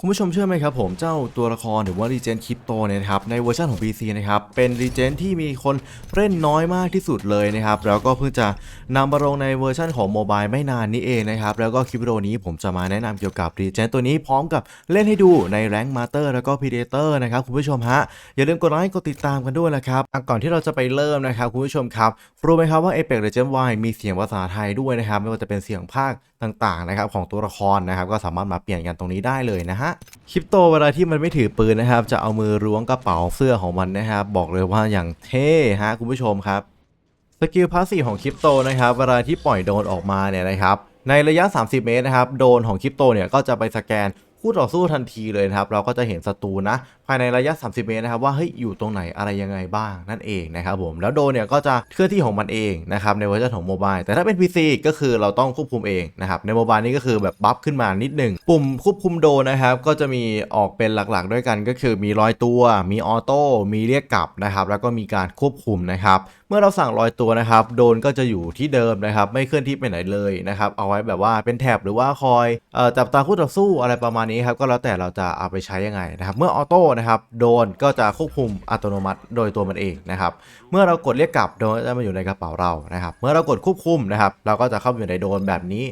คุณผู้ชมเชื่อไหมครับผมเจ้าตัวละครหรือว่า Regen Crypto เนี่ยนะครับในเวอร์ชันของ PC นะครับเป็น Regen ที่มีคนเล่นน้อยมากที่สุดเลยนะครับแล้วก็เพิ่งจะนำมาลงในเวอร์ชันของโมบายไม่นานนี้เองนะครับแล้วก็คลิปวิดีโอนี้ผมจะมาแนะนำเกี่ยวกับ Regen ตัวนี้พร้อมกับเล่นให้ดูในแรงมาสเตอร์แล้วก็ Predator นะครับคุณผู้ชมฮะอย่าลืมกดไลค์กดติดตามกันด้วยนะครับก่อนที่เราจะไปเริ่มนะครับคุณผู้ชมครับรู้ไหมครับว่า Apex Legends Y มีเสียงภาษาไทยด้วยนะครับไม่ว่าจะเป็นเสียงภาคต่างๆนะครับของตัวละครนะครับก็สามารถมาเปลี่ยนกันตรงนี้ได้เลยนะฮะคริปโตเวลาที่มันไม่ถือปืนนะครับ จะเอามือล้วงกระเป๋าเสื้อของมันนะครับ บอกเลยว่าอย่างเท่ฮะคุณผู้ชมครับสกิลพาสซีของคริปโตนะครับ เวลาที่ปล่อยโดนออกมาเนี่ยนะครับในระยะ 30 เมตรนะครับ โดนของคริปโตเนี่ยก็จะไปสแกน คู่ต่อสู้ทันทีเลยนะครับ เราก็จะเห็นศัตรูนะภายในระยะ 30 เมตรนะครับว่าเฮ้ยอยู่ตรงไหนอะไรยังไงบ้างนั่นเองนะครับผมแล้วโดนเนี่ยก็จะเคลื่อนที่ของมันเองนะครับในเวอร์ชันของโมบายแต่ถ้าเป็น PC ก็คือเราต้องควบคุมเองนะครับในโมบายนี่ก็คือแบบบัฟขึ้นมานิดหนึ่งปุ่มควบคุมโดนนะครับก็จะมีออกเป็นหลักๆ ด้วยกันก็คือมีลอยตัว มีออโต้มีเรียกกลับนะครับแล้วก็มีการควบคุมนะครับเมื่อเราสั่งลอยตัวนะครับ โดนก็จะอยู่ที่เดิมนะครับ ไม่เคลื่อนที่ไปไหนเลยนะครับ เอาไว้แบบว่าเป็นแถบหรือว่าคอยเอ่อจับตาคู่ต่อสู้อะไรประมาณนี้ครับ ก็แล้วแต่เราจะเอาไปใช้ยังไงนะครับ เมื่อออโต้นะครับ โดนก็จะควบคุมอัตโนมัติโดยตัวมันเองนะครับ เมื่อเรากดเรียกกลับโดนก็จะมาอยู่ในกระเป๋าเรานะครับ เมื่อเรากดควบคุมนะครับ เราก็จะเข้าอยู่ในโดนแบบนี้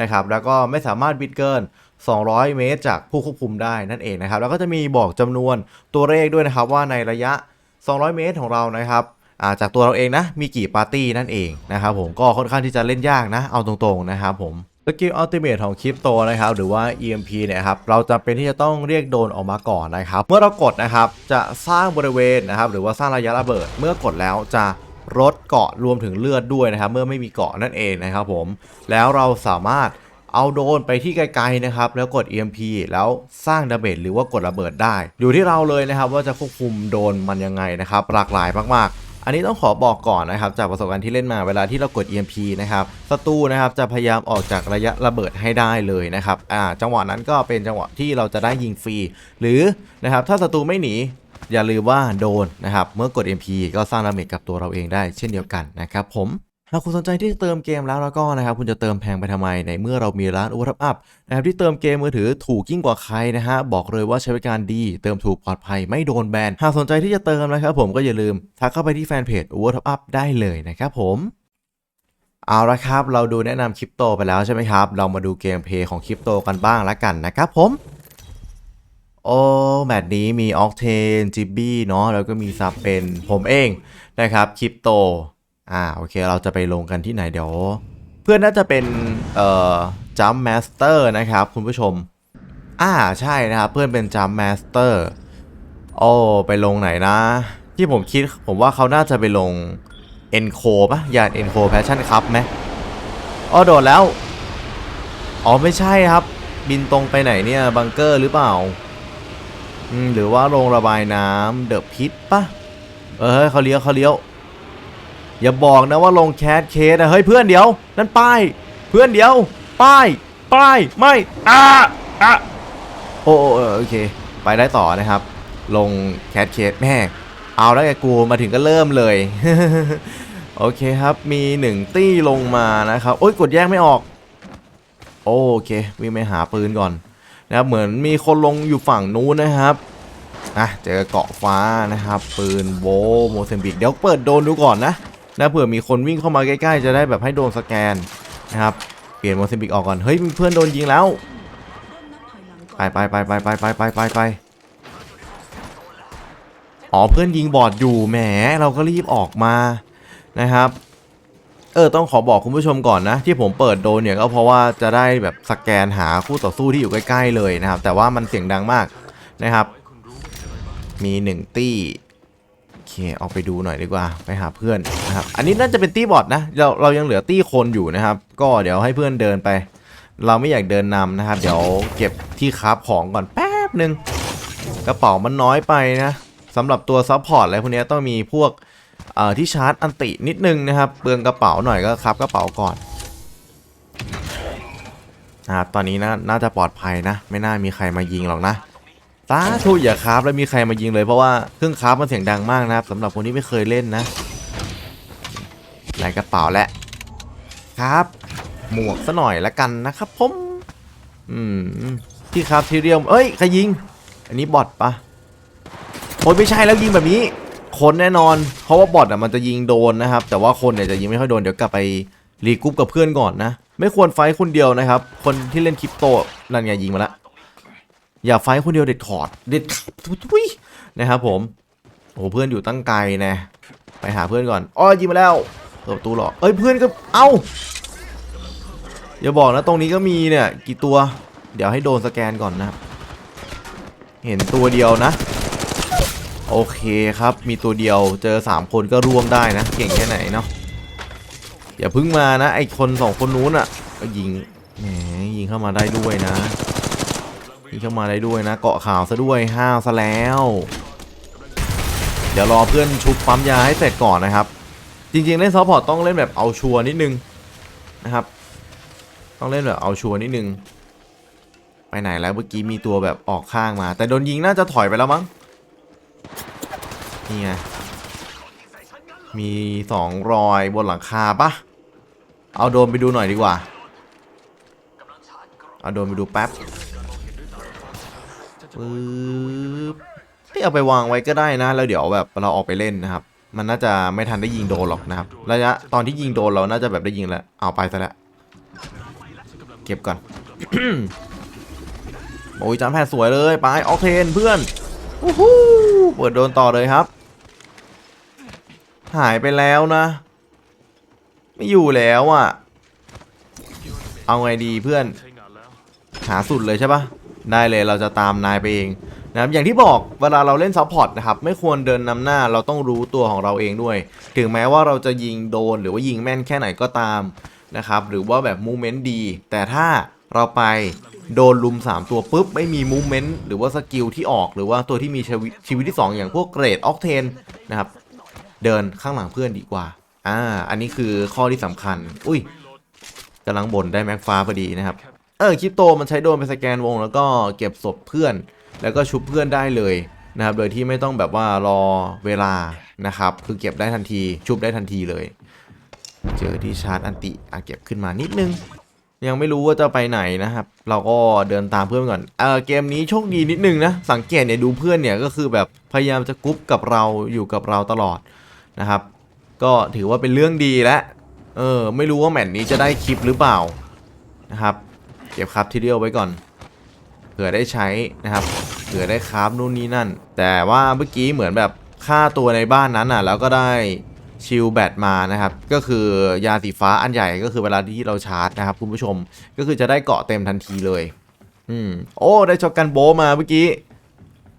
นะครับ แล้วก็ไม่สามารถบิดเกิน200 เมตร จากผู้ควบคุมได้นั่นเองนะครับ แล้วก็จะมีบอกจำนวนตัวเลขด้วยนะครับว่าในระยะ 200 เมตรของเรานะครับ จากตัวเราเองนะ มีกี่ปาร์ตี้นั่นเองนะครับผมก็ค่อนข้างที่จะเล่นยากนะ เอาตรงๆนะครับผมสกิลอัลติเมทของคริปโตนะครับหรือว่า EMP เนี่ยครับเราจะเป็นที่จะต้องเรียกโดนออกมาก่อนนะครับ เมื่อเรากดนะครับจะสร้างบริเวณนะครับหรือว่าสร้างระยะระเบิด เมื่อกดแล้วจะลดเกาะรวมถึงเลือดด้วยนะครับ เมื่อไม่มีเกาะนั่นเองนะครับผมแล้วเราสามารถเอาโดนไปที่ไกลๆนะครับแล้วกด EMP แล้วสร้างดาเมจหรือว่ากดระเบิดได้ อยู่ที่เราเลยนะครับว่าจะควบคุมโดนมันยังไงนะครับหลากหลายมากๆ อันนี้ต้องขอบอกก่อนนะครับจากประสบการณ์ที่เล่นมาเวลาที่เรากด EMP นะครับศัตรูนะครับจะพยายามออกจากระยะระเบิดให้ได้เลยนะครับอ่าจังหวะนั้นก็เป็นจังหวะที่เราจะได้ยิงฟรี หรือนะครับถ้าศัตรูไม่หนีอย่าลืมว่าโดนนะครับเมื่อกด MP ก็สร้างดาเมจกับตัวเราเองได้เช่นเดียวกันนะครับผม หากคุณสนใจที่จะเติมเกมแล้วแล้วก็นะครับคุณจะเติมแพงไปทำไมในเมื่อเรามีร้านอุปอัพนะครับที่เติมเกมมือถือถูกยิ่งกว่าใครนะฮะบอกเลยว่าใช้บริการดี เติมถูกปลอดภัยไม่โดนแบนหากสนใจที่จะเติมนะครับผมก็อย่าลืมทักเข้าไปที่แฟนเพจอุปอัพได้เลยนะครับผมเอาละครับ เราดูแนะนำคริปโตไปแล้วใช่ไหมครับ เรามาดูเกมเพลย์ของคริปโตกันบ้างละกันนะครับผม โอ้แมตช์นี้มีออกเทนจิบบี้เนาะแล้วก็มีซับเป็นผมเองนะครับคริปโต อ่าโอเคเราจะไปลงกันที่ไหนเดี๋ยว เพื่อนน่าจะเป็นเอ่อจัมแมสเตอร์นะครับคุณผู้ชม อ่าใช่นะครับเพื่อนเป็นจัมแมสเตอร์โอ้ไปลงไหนนะ ที่ผมคิดผมว่าเขาน่าจะไปลงเอ็นโคปะยานเอ็นโคแพชชั่นครับไหมอ๋อโดดแล้ว อ๋อไม่ใช่ครับ บินตรงไปไหนเนี่ยบังเกอร์หรือเปล่าอืมหรือว่าโรงระบายน้ำเดอะพิษปะเออเขาเลี้ยวเขาเลี้ยว อย่าบอกนะว่าลงแคสเคสนะเฮ้ยเพื่อนเดี๋ยว นั่นป้าย เพื่อนเดี๋ยว ป้าย ป้ายไม่อ่าอะโอ้โอเค ไปได้ต่อนะครับ ลงแคสเคสแม่เอาแล้วไงกูมาถึงก็เริ่มเลยโอเคครับมีหนึ่งตี้ลงมานะครับโอ้ยกดแยกไม่ออก โอเควิ่งไปหาปืนก่อนนะครับเหมือนมีคนลงอยู่ฝั่งนู้นนะครับอะเจอเกาะฟ้านะครับ ปืนโวโมเซมบิกเดี๋ยวเปิดโดนดูก่อนนะ นะเผื่อมีคนวิ่งเข้ามาใกล้ๆ จะได้แบบให้โดนสแกนนะครับเปลี่ยนโมเซมบิกออกก่อนเฮ้ยเพื่อนโดนยิงแล้วไปไปไปไปไปไปไปไปไปอ๋อเพื่อนยิงบอดอยู่แหมเราก็รีบออกมานะครับเออต้องขอบอกคุณผู้ชมก่อนนะ ที่ผมเปิดโดนเนี่ยก็เพราะว่าจะได้แบบสแกนหาคู่ต่อสู้ที่อยู่ใกล้ๆเลยนะครับ แต่ว่ามันเสียงดังมากนะครับ มีหนึ่งตี้ เคออกไปดูหน่อยดีกว่าไปหาเพื่อนนะครับอันนี้น่าจะเป็นตี้บอทนะเราเรายังเหลือตี้คนอยู่นะครับ ก็เดี๋ยวให้เพื่อนเดินไป เราไม่อยากเดินนำนะครับ เดี๋ยวเก็บที่คราฟของก่อนแป๊บหนึ่งกระเป๋ามันน้อยไปนะสำหรับตัวซัพพอร์ตอะไรพวกนี้ต้องมีพวกที่ชาร์จอันตินิดนึงนะครับเปลืองกระเป๋าหน่อยก็ครับกระเป๋าก่อนนะครับตอนนี้นะน่าจะปลอดภัยนะ ไม่น่ามีใครมายิงหรอกนะ สาธุอย่าครับแล้วมีใครมายิงเลยเพราะว่าเครื่องคราฟมันเสียงดังมากนะครับสำหรับคนที่ไม่เคยเล่นนะไหนกระเป๋าและครับ หมวกซะหน่อยละกันนะครับผมอืมที่ครับทีเรียมเอ้ยใครยิง อันนี้บอทปะโอ้ยไม่ใช่แล้วยิงแบบนี้ คนแน่นอน เพราะว่าบอทอะมันจะยิงโดนนะครับ แต่ว่าคนเนี่ยจะยิงไม่ค่อยโดนเดี๋ยวกลับไปรีกรุ๊ปกับเพื่อนก่อนนะ ไม่ควรไฟคนเดียวนะครับ คนที่เล่นคริปโตนั่นไงยิงมาละ อย่าไฟคนเดียวเด็ดขาดเด็ดทุยนะครับผมโอ้เพื่อนอยู่ตั้งไกลนะไปหาเพื่อนก่อนอ้อยิงมาแล้วเปิดประตูหรอเอ้ยเพื่อนก็เอ้าอย่าบอกนะตรงนี้ก็มีเนี่ยกี่ตัว เดี๋ยวให้โดนสแกนก่อนนะ เห็นตัวเดียวนะ โอเคครับมีตัวเดียวเจอ 3 คนก็ร่วมได้นะ เก่งแค่ไหนเนาะอย่าพึ่งมานะไอคนสองคนนู้นอะก็ยิงแหมยิงเข้ามาได้ด้วยนะ ยิงเข้ามาได้ด้วยนะ เกาะข่าวซะด้วยห้าวซะแล้ว เดี๋ยวรอเพื่อนชุบปั๊มยาให้เสร็จก่อนนะครับ จริงๆเล่นซัพพอร์ตต้องเล่นแบบเอาชัวร์นิดนึงนะครับ ต้องเล่นแบบเอาชัวร์นิดนึง ไปไหนแล้วเมื่อกี้มีตัวแบบออกข้างมา แต่โดนยิงน่าจะถอยไปแล้วมั้งนี่ไงมีสองรอยบนหลังคาปะเอาโดนไปดูหน่อยดีกว่า เอาโดนไปดูแป๊บ ปึ๊บเอ้เอาไปวางไว้ก็ได้นะ แล้วเดี๋ยวแบบเราออกไปเล่นนะครับ มันน่าจะไม่ทันได้ยิงโดนหรอกนะครับ ระยะตอนที่ยิงโดนเราน่าจะแบบได้ยิงแล้วเอาไปซะแล้วเก็บก่อนโอ้ยจานแพทสวยเลยไปออกเทนเพื่อนวู้ฮู้เปิดโดนต่อเลยครับ หายไปแล้วนะ ไม่อยู่แล้วอะ เอาไงดีเพื่อน หาสุดเลยใช่ปะ ได้เลยเราจะตามนายไปเองนะครับอย่างที่บอกเวลาเราเล่นซัพพอร์ตนะครับไม่ควรเดินนำหน้าเราต้องรู้ตัวของเราเองด้วย ถึงแม้ว่าเราจะยิงโดนหรือว่ายิงแม่นแค่ไหนก็ตามนะครับหรือว่าแบบมูเมนต์ดี แต่ถ้าเราไปโดนลุม 3 ตัวปุ๊บ ไม่มีมูเมนต์หรือว่าสกิลที่ออกหรือว่าตัวที่มีชีวิตชีวิตที่ 2 อย่างพวกเกรดออกเทนนะครับ เดินข้างหลังเพื่อนดีกว่า อ่า อันนี้คือข้อที่สำคัญ อุ้ยกำลังบ่นได้แม็กฟ้าพอดีนะครับ เออคริปโตมันใช้โดนไปสแกนวง แล้วก็เก็บศพเพื่อน แล้วก็ชุบเพื่อนได้เลยนะครับ โดยที่ไม่ต้องแบบว่ารอเวลานะครับ คือเก็บได้ทันที ชุบได้ทันทีเลย เจอที่ชาร์จอันติอะเก็บขึ้นมานิดนึง ยังไม่รู้ว่าจะไปไหนนะครับ เราก็เดินตามเพื่อนก่อนเออเกมนี้โชคดีนิดนึงนะ สังเกตเนี่ยดูเพื่อนเนี่ยก็คือแบบพยายามจะกรุ๊ปกับเราอยู่กับเราตลอดนะครับ ก็ถือว่าเป็นเรื่องดีแล้วเออไม่รู้ว่าแมตช์นี้จะได้คลิปหรือเปล่านะครับ เก็บครับทีเดียวไว้ก่อนเผื่อได้ใช้นะครับเผื่อได้คราฟนู่นนี่นั่น แต่ว่าเมื่อกี้เหมือนแบบฆ่าตัวในบ้านนั้นอะ แล้วก็ได้ชิลแบตมานะครับ ก็คือยาสีฟ้าอันใหญ่ก็คือเวลาที่เราชาร์จนะครับคุณผู้ชมก็คือจะได้เกาะเต็มทันทีเลย อืมโอ้ได้ช็อตกันโบมาเมื่อกี้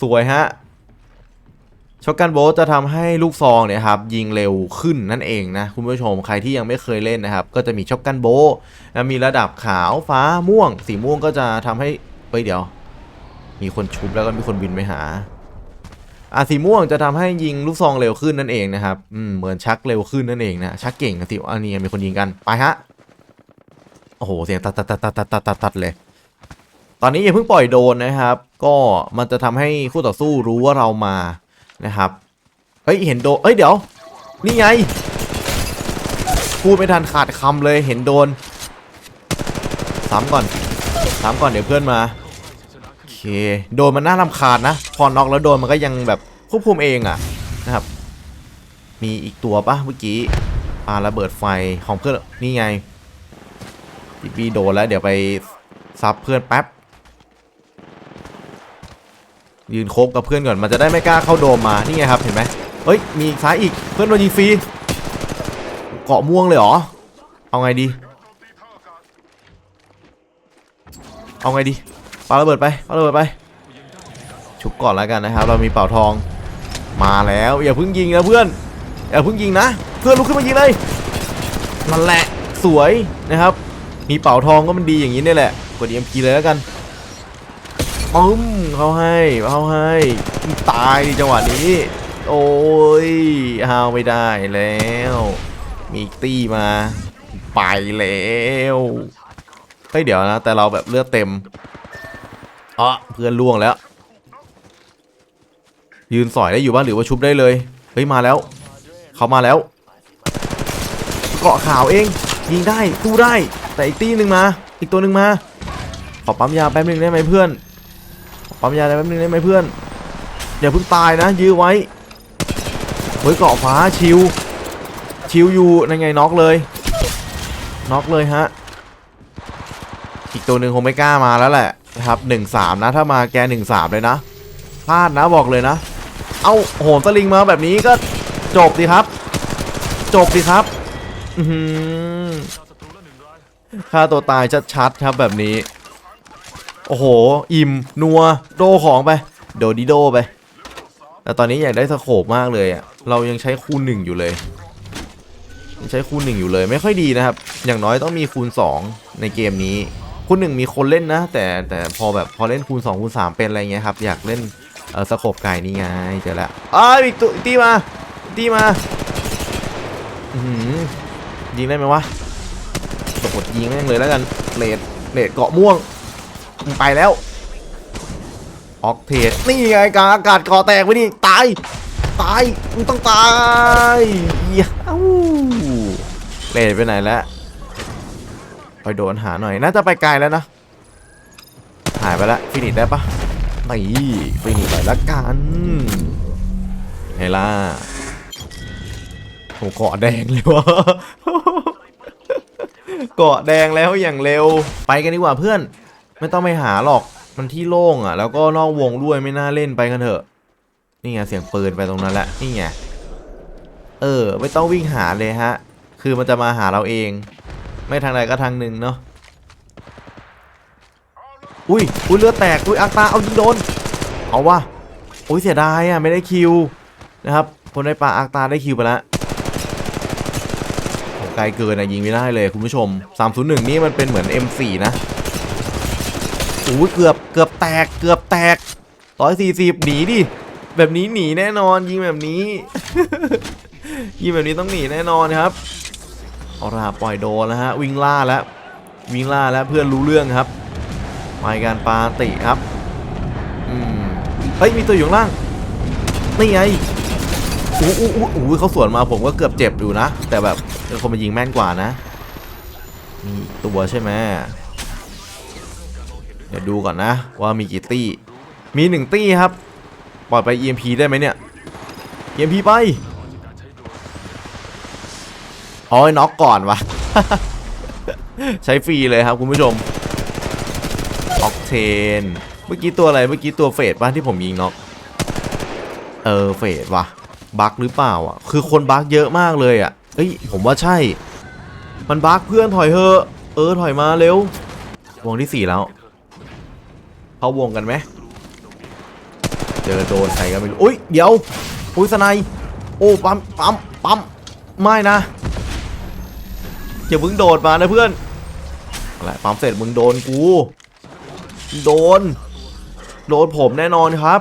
สวยฮะ ช็อกกันโบจะทำให้ลูกซองเนี่ยครับยิงเร็วขึ้นนั่นเองนะคุณผู้ชมใครที่ยังไม่เคยเล่นนะครับ ก็จะมีช็อกกันโบมีระดับขาวฟ้าม่วง สีม่วงก็จะทำให้ไปเดี๋ยว มีคนชุบแล้วก็มีคนบินไปหาอ่าสีม่วงจะทำให้ยิงลูกซองเร็วขึ้นนั่นเองนะครับอืมเหมือนชักเร็วขึ้นนั่นเองนะชักเก่งสิอันนี้มีคนยิงกันไปฮะโอ้โหเสียงตัดตัดตัดตัดตัดตัดตัดเลย ตอนนี้อย่าเพิ่งปล่อยโดนนะครับ ก็มันจะทำให้คู่ต่อสู้รู้ว่าเรามา นะครับ เฮ้ย เห็นโดนเอ้ย เดี๋ยว นี่ไง พูดไม่ทันขาดคำเลยเห็นโดนสามก่อนสามก่อนเดี๋ยวเพื่อนมา โอเค โดนมันน่ารำคาญนะ พอน็อกแล้วโดนมันก็ยังแบบควบคุมเองอะนะครับ มีอีกตัวปะเมื่อกี้ปาระเบิดไฟของเพื่อน นี่ไงปีปีโดนแล้วเดี๋ยวไปซับเพื่อนแป๊บ ยืนโคบกับเพื่อนก่อนมันจะได้ไม่กล้าเข้าโดมมานี่ไงครับเห็นไหมเฮ้ยมีซ้ายอีกเพื่อนโดนยิงฟรีเกาะม่วงเลยเหรอเอาไงดี เอาไงดีปาระเบิดไปปาระเบิดไป ชุบก่อนแล้วกันนะครับ เรามีเป่าทองมาแล้วอย่าเพิ่งยิงนะเพื่อนอย่าเพิ่งยิงนะเพื่อนลุกขึ้นมายิงเลยนั่นแหละสวยนะครับ มีเป่าทองก็มันดีอย่างนี้นี่แหละกด EMP เลยแล้วกัน ปึ้มเขาให้เขาให้ตายดิจังหวะนี้ โอ้ยฮาวไม่ได้แล้ว มีตี้มา ไปแล้วเฮ้ยเดี๋ยวนะ แต่เราแบบเลือดเต็มอ๋อเพื่อนล่วงแล้ว ยืนสอยได้อยู่บ้านหรือว่าชุบได้เลย เฮ้ยมาแล้ว เขามาแล้วเกาะขาวเอง ยิงได้สู้ได้ แต่อีกตี้หนึ่งมา อีกตัวหนึ่งมา ขอปั๊มยาแป๊บนึงได้ไหมเพื่อน ปั๊มยาแป๊บนึงได้ไหมเพื่อนอย่าเพิ่งตายนะ ยื้อไว้เฮ้ยเกาะฟ้าชิวชิวอยู่นั่นไงน็อกเลยน็อกเลยฮะอีกตัวหนึ่งคงไม่กล้ามาแล้วแหละนะครับหนึ่งสามนะถ้ามาแกหนึ่งสามเลยนะพลาดนะบอกเลยนะ เอาโหนสลิงมาแบบนี้ก็จบดีครับ จบดีครับอืมฆ่าตัวตายชัดๆครับแบบนี้ โอ้โห อิ่ม นัว โดของไป โดดิโดไป แต่ตอนนี้อยากได้สโคปมากเลยอะเรายังใช้คูณหนึ่งอยู่เลย ยังใช้คูณหนึ่งอยู่เลย ไม่ค่อยดีนะครับ อย่างน้อยต้องมีคูณ2ในเกมนี้ คูณหนึ่งมีคนเล่นนะ แต่แต่พอแบบพอเล่นคูณ2คูณ3เป็นอะไรเงี้ยครับ อยากเล่นเออสโคปไก่นี่ไงเจอแล้วอ้าวอีกตัวตีมา ตีมาอื้อหือยิงได้ไหมวะกดยิงแม่งเลยแล้วกันเลดเลดเกาะม่วง มึงไปแล้ว ออกเทสนี่ไงกาอากาศก่อแตกไปดิตาย ตาย มึงต้องตายเย้าเลดไปไหนแล้วไปโดนหาหน่อย น่าจะไปไกลแล้วนะ หายไปแล้วฟินิชได้ปะนี่ฟินิชไปแล้วกันไงล่ะผมเกาะแดงเลยวะเกาะแดงแล้วอย่างเร็ว ไปกันดีกว่าเพื่อน ไม่ต้องไปหาหรอกมันที่โล่งอะ แล้วก็นอกวงด้วยไม่น่าเล่นไปกันเถอะ นี่ไงเสียงปืนไปตรงนั้นแหละนี่ไงเออ ไม่ต้องวิ่งหาเลยฮะ คือมันจะมาหาเราเอง ไม่ทางใดก็ทางหนึ่งเนาะอุ้ยอุ้ยเลือดแตกอุ้ยอักตาเอายิงโดนเอาวะอุ้ยเสียดายอะไม่ได้คิวนะครับคนในป่าอักตาได้คิวไปแล้วไกลเกินนะยิงไม่ได้เลยคุณผู้ชม 301 นี่มันเป็นเหมือน M4 นะ โอ้ยเกือบเกือบแตกเกือบแตก140หนีดิแบบนี้หนีแน่นอนยิงแบบนี้ ยิงแบบนี้ต้องหนีแน่นอนครับเอาละปล่อยโดนแล้วฮะวิ่งล่าแล้ววิ่งล่าแล้วเพื่อนรู้เรื่องครับไปการปาติครับอืมเฮ้ยมีตัวอยู่างล่างนี่ไงอู้อู้อู้อู้เขาสวนมาผมก็เกือบเจ็บอยู่นะ แต่แบบคนมายิงแม่นกว่านะมีตัวใช่ไหม ดี๋ยวดูก่อนนะ ว่ามีกี่ตี้ มีหนึ่งตี้ครับ ปล่อยไป EMP ได้ไหมเนี่ย EMP ไปอ๋อน็อกก่อนวะใช้ฟรีเลยครับคุณผู้ชมออกเทน เมื่อกี้ตัวอะไร เมื่อกี้ตัวเฟดป่ะที่ผมยิงน็อก เออเฟดว่ะบั๊กหรือเปล่าอะ คือคนบั๊กเยอะมากเลยอะเอ้ยผมว่าใช่ มันบั๊กเพื่อนถอยเถอะ เออถอยมาเร็ววงที่สี่แล้ว เข้าวงกันไหมเจอโดนใครก็ไม่รู้อุ้ยเดี๋ยวอุ้ยสไนโอ้ปั๊มปั๊มปั๊มไม่นะอย่าเพิ่งโดดมานะเพื่อนอะไรปั๊มเสร็จมึงโดนกูโดน โดนผมแน่นอนครับ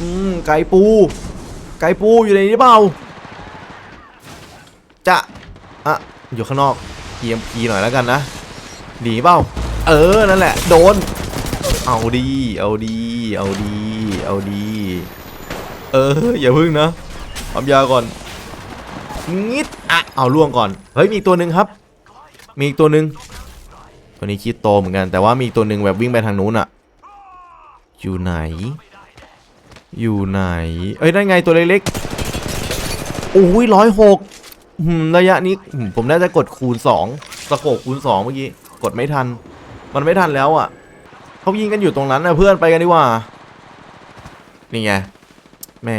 อืมไก่ปู ไก่ปูอยู่ในนี้เปล่าจะอะอยู่ข้างนอกเกียมพีหน่อยแล้วกันนะหนีเปล่าเออนั่นแหละ โดน เอาดี เอาดี เอาดี เอาดี เออ อย่าพึ่งนะความยาก่อนงิดอะเอาล่วงก่อน เฮ้ย มีตัวหนึ่งครับ มีอีกตัวหนึ่งตัวนี้คิดโตเหมือนกัน แต่ว่ามีตัวหนึ่งแบบวิ่งไปทางนู้นอะอยู่ไหน อยู่ไหน เอ้ยได้ไงตัวเล็กๆ โอ้ยร้อยหกระยะนี้ ผมน่าจะกดคูณสองสโคปคูณสองเมื่อกี้ กดไม่ทัน มันไม่ทันแล้วอะ เขายิงกันอยู่ตรงนั้นนะเพื่อนไปกันดีกว่า นี่ไงแม่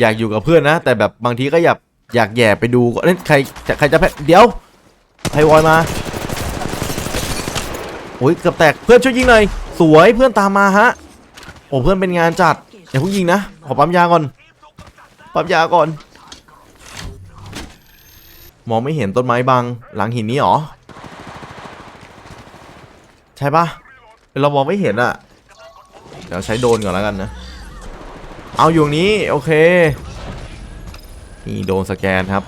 อยากอยู่กับเพื่อนนะ แต่แบบบางทีก็อยากอยากแย่ไปดูก็เล่นใครจะใครจะแพ้เดี๋ยวไพวอยมาโอ้ยเกือบแตกเพื่อนช่วยยิงหน่อยสวยเพื่อนตามมาฮะโอ้เพื่อนเป็นงานจัดอย่าเพิ่งยิงนะขอปั๊มยาก่อนปั๊มยาก่อน มองไม่เห็นต้นไม้บังหลังหินนี้หรอ ใช่ปะ เรามองไม่เห็นอะเดี๋ยวใช้โดนก่อนแล้วกันนะ เอาอยู่ตรงนี้โอเค นี่โดนสแกนครับ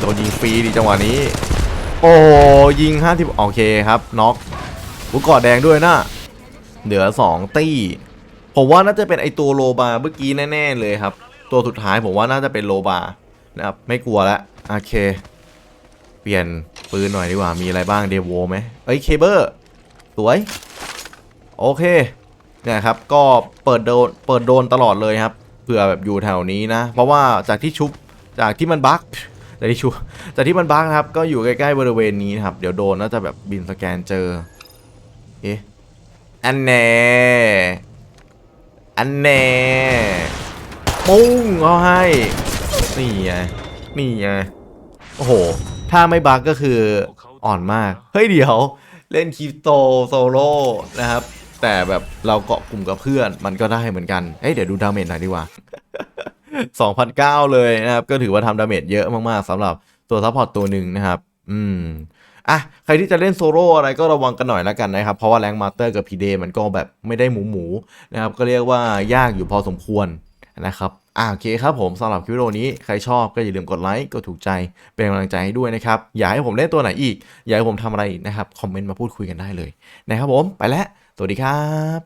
โดนยิงฟรีดีจังหวะนี้ โอ้ยิง50โอเคครับน็อกกูกอดแดงด้วยนะเหลือ2ตี้ผมว่าน่าจะเป็นไอตัวโลบาเมื่อกี้แน่ๆเลยครับ ตัวสุดท้ายผมว่าน่าจะเป็นโลบานะครับไม่กลัวแล้วโอเค เปลี่ยนปืนหน่อยดีกว่ามีอะไรบ้างเดโวไหมเอ้ยเคเบิลสวย โอเคเนี่ยครับก็เปิดโดนเปิดโดนตลอดเลยครับเผื่อแบบอยู่แถวนี้นะ เพราะว่าจากที่ชุบจากที่มันบั๊กจากที่ชุบจากที่มันบั๊กนะครับก็อยู่ใกล้ๆบริเวณนี้นะครับ เดี๋ยวโดนน่าจะแบบบินสแกนเจอเอ๊ะอันแน่อันแน่ปุ้งเขาให้นี่ไงนี่ไงโอ้โห ถ้าไม่บั๊กก็คืออ่อนมาก เฮ้ยเดี๋ยว เล่นคริปโตโซโล่นะครับ แต่แบบเราเกาะกลุ่มกับเพื่อนมันก็ได้เหมือนกันเอ้ยเดี๋ยวดูดาเมจหน่อยดีกว่า 2,009 เลยนะครับ ก็ถือว่าทำดาเมจเยอะมากๆสำหรับตัวซัพพอร์ตตัวหนึ่งนะครับ อืมอะใครที่จะเล่นโซโล่อะไรก็ระวังกันหน่อยแล้วกันนะครับ เพราะว่าแรงมาสเตอร์กับพีเดมันก็แบบไม่ได้หมูหมูนะครับ ก็เรียกว่ายากอยู่พอสมควรนะครับอะโอเคครับผมสำหรับคลิปวิดีโอนี้ใครชอบก็อย่าลืมกดไลค์กดถูกใจเป็นกำลังใจให้ด้วยนะครับ อยากให้ผมเล่นตัวไหนอีก อยากให้ผมทำอะไรอีกนะครับ คอมเมนต์มาพูดคุยกันได้เลยนะครับผมไปแล้ว สวัสดีครับ